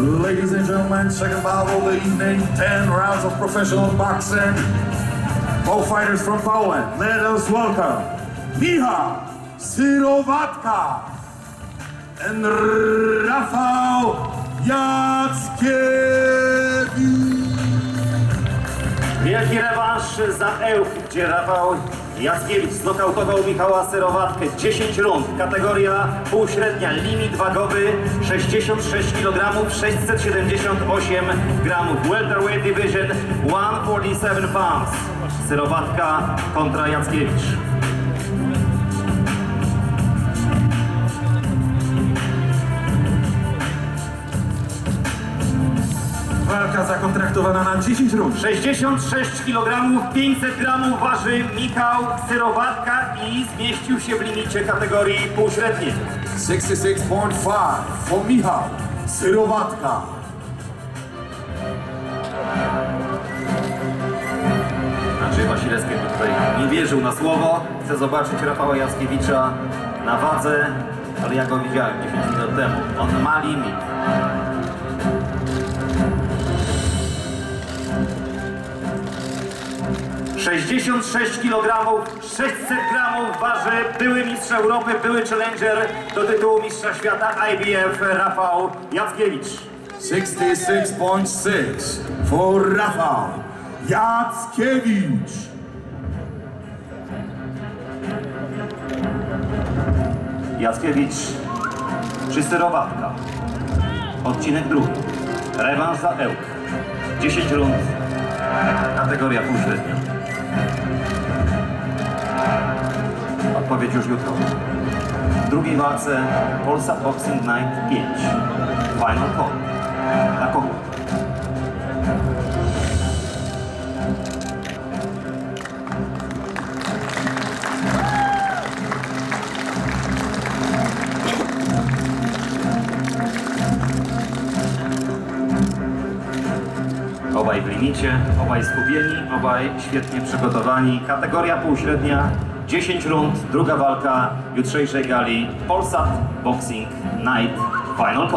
Ladies and gentlemen, second bout of the evening, 10 rounds of professional boxing. Both fighters from Poland. Let us welcome Michał Syrowatka and Rafał Jackiewicz. Wielki rewanż za Ełk, gdzie Rafał Jackiewicz znokautował Michała Serowatkę. 10 rund, kategoria półśrednia, limit wagowy 66 kg, 678 gramów. Welterweight division 147 pounds. Serowatka kontra Jackiewicz. Walka zakontraktowana na 10 rund. 66 kg, 500 gramów waży Michał Syrowatka i zmieścił się w limicie kategorii półśredniej. 66.5 for Michał Syrowatka. Andrzej Wasilewski tutaj nie wierzył na słowo. Chce zobaczyć Rafała Jackiewicza na wadze, ale ja go widziałem 10 minut temu. On ma limit. ...66 kg, 600 gramów waży były mistrz Europy, były challenger do tytułu mistrza świata IBF Rafał Jackiewicz. 66.6 for Rafał Jackiewicz. Jackiewicz czy Syrowatka. Odcinek drugi. Rewanż za Ełk. 10 rund. Kategoria półśrednia. Odpowiedź już jutro. W drugiej walce Polsat Boxing Night 5. Final call. Obaj w limicie, obaj skupieni, obaj świetnie przygotowani. Kategoria półśrednia, 10 rund, druga walka jutrzejszej gali Polsat Boxing Night Final Call.